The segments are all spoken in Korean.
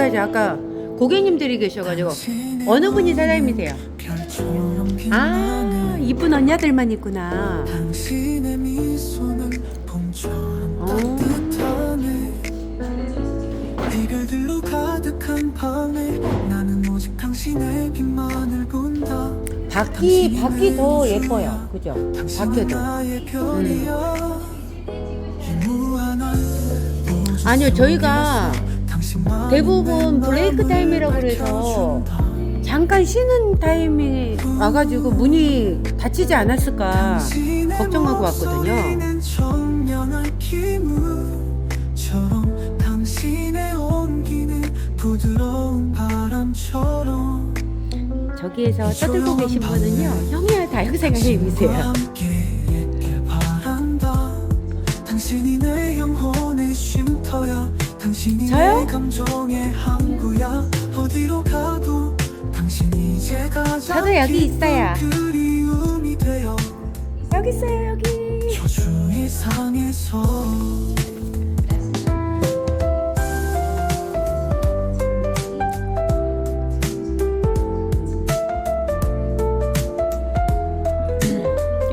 그래야지 아까 고객님들이 계셔가지고 어느 분이 사장님이세요? 아 이쁜 언니들만 있구나. 어. 따뜻하네 이별들로 가득한 밤에 나는 오직 당신의 빛만을 본다 밖이 밖이 더 예뻐요. 그죠? 무한한 우주 아니요 저희가 대부분 내 브레이크 타임이라고 밝혀준다. 잠깐 쉬는 타이밍에 와가지고 문이 닫히지 않았을까 걱정하고 왔거든요. 저기에서 떠들고 계신 분은요 형이야 다육생활님이세요. 감정의 항구야 어디로 가도 당신이 이제 가장 저도 여기 있어요. 그리움이 되어 여기 있어요 여기. 저주 이상에서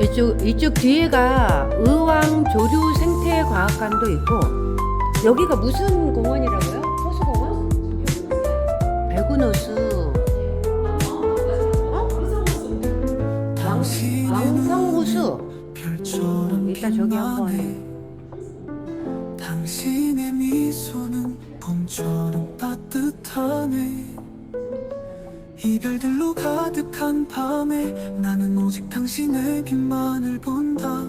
이쪽 이쪽 뒤에가 의왕 조류 생태 과학관도 있고 여기가 무슨 공원이라고요? 호수공원? 배구노수. 당신의 왕성호수. 별처럼 일단 저기 한번. 당신의 미소는 봄처럼 따뜻하네. 이별들로 가득한 밤에 나는 오직 당신의 빛만을 본다.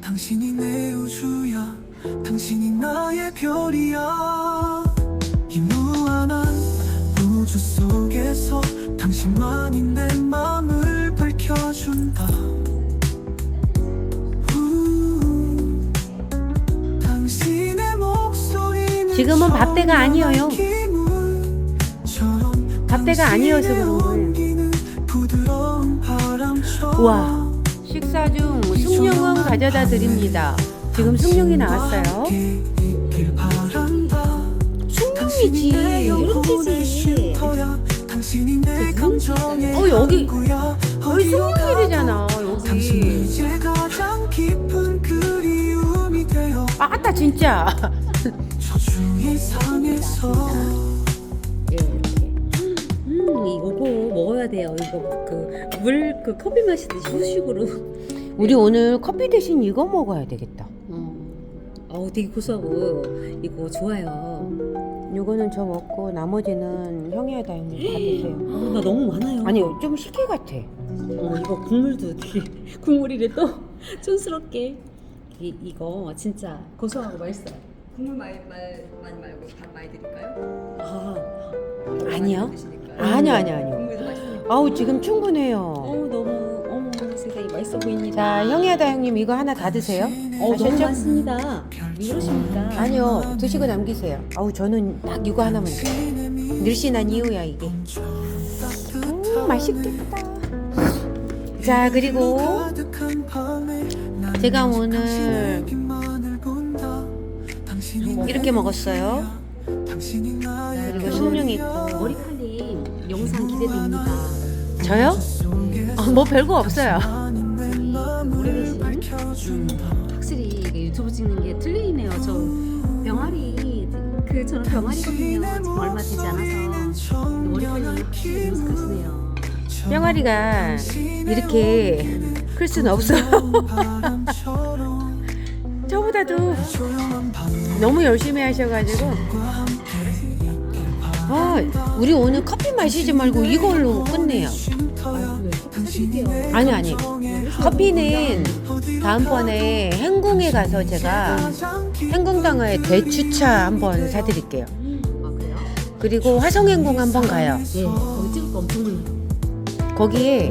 당신이 내 우주야. 당신이 나의 별이야 지금은 밥때가 아니에요. 밥때가 아니어서 그런 거예요. 우와 식사 중 숭늉은 가져다 드립니다. 지금 숭늉이 나왔어요. 숭늉이지. 이렇게지. 어, 여기-. 여기 당신이 여기. 아따 진짜. 예, 이렇게. 음, 이거 먹어야 돼요. 이거 그 물 그 커피 마시듯이 후식으로. 우리 오늘 커피 대신 이거 먹어야 되겠다. 어, 어, 되게 고소하고 이거 좋아요. 요거는 저 먹고 나머지는 형이야다 형님 다 드세요. 어, 나 너무 많아요. 아니 좀 식혜 같아. 어, 이거 국물도 되게 국물이래 또 촌스럽게. 이, 이거 진짜 고소하고 맛있어요. 국물 많이, 말, 많이 말고 밥 많이 드릴까요? 아, 아니요. 아니요 아니요 아니요. 국물도 맛있어요. 아우 지금 충분해요. 어 너무 어머 세상에 맛있어 보입니다. 자 형이야다 형님 이거 하나 다 드세요. 어 너무 아셨죠? 왜 그러십니까? 아니요 드시고 남기세요. 아우 저는 딱 이거 하나만. 늘씬한 이유야 이게. 음 맛있겠다. 자 그리고 제가 오늘 이렇게 먹었어요. 그리고 숭늉 있고. 머리칼리 영상 기대됩니다. 저요? 어, 뭐 별거 없어요. 음, 확실히 이게 유튜브 찍는 게 틀리네요. 저 병아리 그 저는 병아리거든요. 지금 얼마 되지 않아서 머리칼리 확실히 능숙하시네요. 병아리가 이렇게 클 수는 없어요. 저보다도 너무 열심히 하셔가지고 어, 우리 오늘 커피 마시지 말고 이걸로 끝내요. 아니 아니 커피는 다음번에 행궁에 가서 제가 행궁당에 대추차 한번 사드릴게요. 아? 그리고 화성행궁 한번 가요. 네. 거기 찍을 거 엄청 많아요. 거기에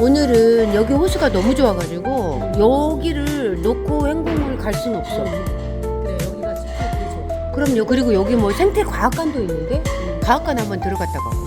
오늘은 여기 호수가 너무 좋아가지고 여기를 놓고 행궁을 갈 수는 없어. 그래 여기가 super 되게 좋아. 그럼요. 그리고 여기 뭐 생태 과학관도 있는데 과학관 한번 들어갔다 가